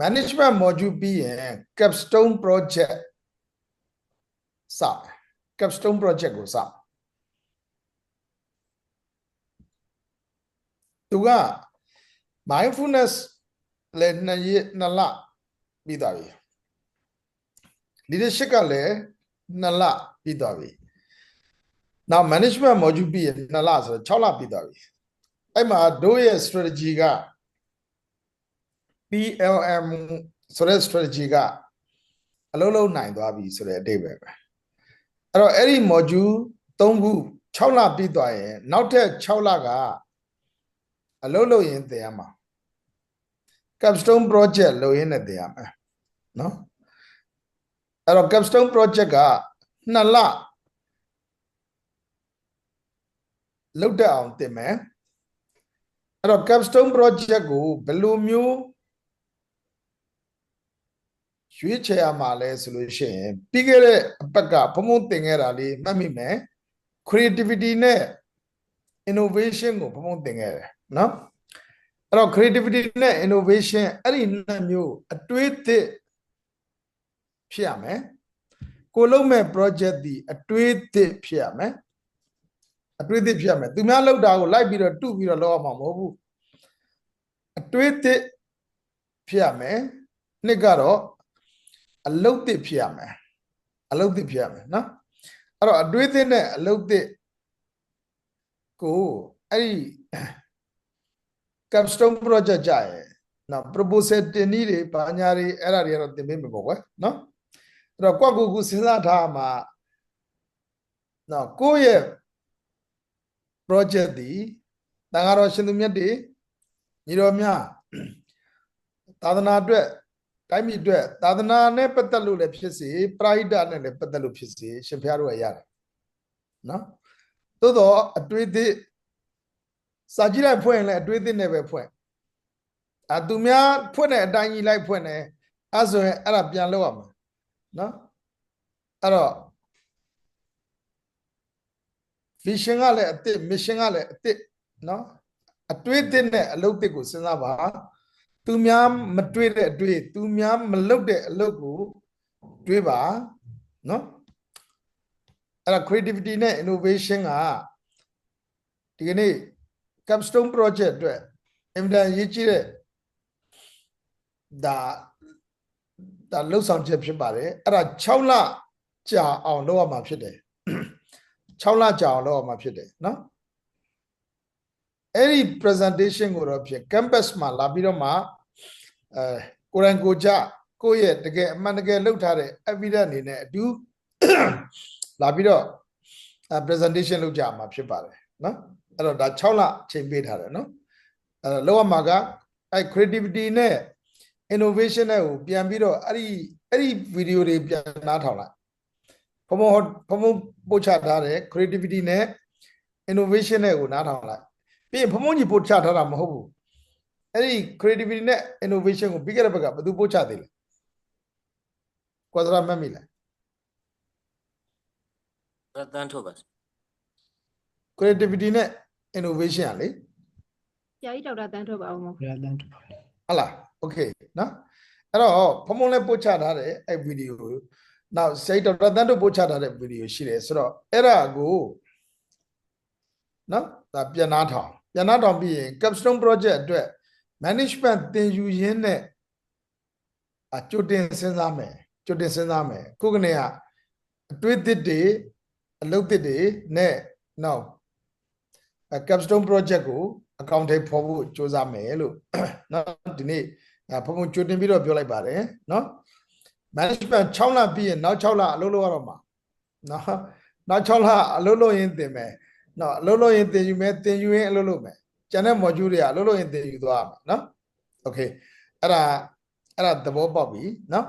management module ပြီးရင် capstone project စမယ် capstone project ကိုစမယ်သူက mindfulness လည်းနှစ်ရက်နှစ်လပြီးသွားပြီ leadership ကလည်းနှစ်လပြီးသွားပြီ now management module ပြီးရင်နှစ်လဆိုတော့6လပြီးသွားပြီအဲ့မှာတို့ရဲ့ strategy က PLM ဆိုတဲ့ strategy ကအလုံးလုံးနိုင်သွားပြီဆိုတဲ့အတိတ်ပဲပဲအဲ့တော့အဲ့ဒီ module 3ခု6လပြီးသွားရင်နောက်ထပ်6လကအလုံးလုံးရင်သင်ရမှာ capstone project လုပ်ရင်းနဲ့သင်ရမှာနော်အဲ့တော့ capstone project က2လလုပ်တတ်အောင်သင်မယ်အဲ့တော့ capstone project ကိုဘယ်လိုမျိုး ရွေးချယ်ရမှာလဲဆိုလို့ရှိရင်ပြီးခဲ့တဲ့အပတ်ကဘုံဘုံသင်ခဲ့တာလေးမှတ်မိမယ် creativity နဲ့ innovation ကိုဘုံဘုံသင်ခဲ့တယ်နော်အဲ့တော့ creativity နဲ့ innovation အဲ့ဒီနှစ်မျိုးအတွေးသစ်ဖြစ်ရမယ်ကိုလုံးမဲ့ project ဒီအတွေးသစ်ဖြစ်ရမယ်အတွေးသစ်ဖြစ်ရမယ်သူများလောက်တာကိုလိုက်ပြီးတော့တုပြီးတော့လောက်အောင်မဟုတ်ဘူးအတွေးသစ်ဖြစ်ရမယ်နှစ်ကတော့ အလုတ်သစ်ဖြစ်ရမယ်အလုတ်သစ်ဖြစ်ရမယ်နော်အဲ့တော့အတွေးသစ်နဲ့အလုတ်သစ်ကိုအဲ့ဒီ capstone project ကြရယ်နော် proposal တင်နည်းတွေဘာညာတွေအဲ့ဒါတွေကတော့သင်ပေးမှာပေါ့ကွယ်နော်အဲ့တော့ကိုယ့်ကိုယ်ကိုစဉ်းစားထားမှာနော်ကိုယ့်ရဲ့ project ဒီတန်ဃာတော်ရှင်သူမြတ်တွေညီတော်များသာသနာအတွက် တိုင်းပြည်အတွက်သာသနာနဲ့ပတ်သက်လို့လည်းဖြစ်စေပရိဒတ်နဲ့လည်းပတ်သက်လို့ဖြစ်စေရှင်ဖျားတို့ရရတယ်နော်သို့တော့အတွေ့အသည့်စာကြည့်လိုက်ဖွင့်ရင်လည်းအတွေ့အသည့်နဲ့ပဲဖွင့်အသူများဖွင့်တဲ့အတိုင်းကြီးလိုက်ဖွင့်တယ်အဲဆိုရင်အဲ့ဒါပြန်လုပ်ရမှာနော်အဲ့တော့ vision ကလည်းအစ်စ် mission ကလည်းအစ်စ်နော်အတွေ့အသည့်နဲ့အလုပ်သစ်ကိုစဉ်းစားပါ သူများမတွေ့တဲ့အတွေ့သူများမလုပ်တဲ့အလုပ်ကိုတွေးပါနော်အဲ့ဒါ creativity နဲ့ innovation ကဒီကနေ့ capstone project အတွက်အင်မတန်ရေးကြီးတဲ့ဒါဒါလှုပ်ဆောင်ချက်ဖြစ်ပါတယ်အဲ့ဒါ6လကြာအောင်လုပ်ရမှာဖြစ်တယ်6လကြာအောင်လုပ်ရမှာဖြစ်တယ်နော် အဲ့ဒီ presentation ကိုတော့ဖြစ် campus မှာလာပြီးတော့မှအဲကိုယ်တိုင်ကိုကြကိုယ့်ရဲ့တကယ်အမှန်တကယ်လုပ်ထားတဲ့ evidence အနေနဲ့အတူလာပြီးတော့ presentation လုပ်ကြမှာဖြစ်ပါတယ်နော်အဲ့တော့ဒါ6လချိန်ပေးထားတယ်နော်အဲ့တော့လောက်ရမှာကအဲ့ creativity နဲ့ innovation နဲ့ကိုပြန်ပြီးတော့အဲ့ဒီအဲ့ဒီ video တွေပြန်နားထောင်လိုက်ဘုံဘုံဘုံဘုံပို့ချထားတဲ့ creativity နဲ့ innovation နဲ့ကိုနားထောင်လိုက် ပြီးရင်ဘုံဘုံကြီးပို့ချထားတာမဟုတ်ဘူးအဲ့ဒီ creativity နဲ့ innovation ကိုပြီးခဲ့တဲ့ဘက်ကဘယ်သူပို့ချသေးလဲကွာစရာမှတ်မိလားတန်းထုတ်ပါ creativity နဲ့ innovation อ่ะလေဆရာကြီးဒေါက်တာတန်းထုတ်ပါဦးမဟုတ်လား okay နော်အဲ့တော့ဖုံဖုံလည်းပို့ချထားတယ်အဲ့ဗီဒီယိုနောက်စိတ်တော်တန်တို့ပို့ချထားတဲ့ဗီဒီယိုရှိတယ်ဆိုတော့အဲ့ဒါကိုနော်ဒါပြန်နာထောင် ရနာတောင်ပြီးရင် capstone project အတွက် management သင်ယူရင်းနဲ့အကြွတင်စဉ်းစားမယ်ကြွတင်စဉ်းစားမယ်ခုကနေကအတွေးသစ်တွေအလုပ်သစ်တွေနဲ့နောက် capstone project ကို account ထဲပေါ်ဖို့စ조사မယ်လို့နော်ဒီနေ့ဘုံဘုံကြွတင်ပြီးတော့ပြောလိုက်ပါတယ်နော် management 6လပြီးရင်နောက်6လအလုပ်လုပ်ရတော့မှာနော်နောက်6လအလုပ်လုပ်ရင်းတင်မယ် နော်အလုပ်လုပ်ရင်သင်ယူမယ်သင်ယူရင်အလုပ်လုပ်မယ်ကျန်တဲ့ module တွေကအလုပ်လုပ်ရင်သင်ယူသွားမှာနော် okay အဲ့ဒါအဲ့ဒါသဘောပေါက်ပြီနော်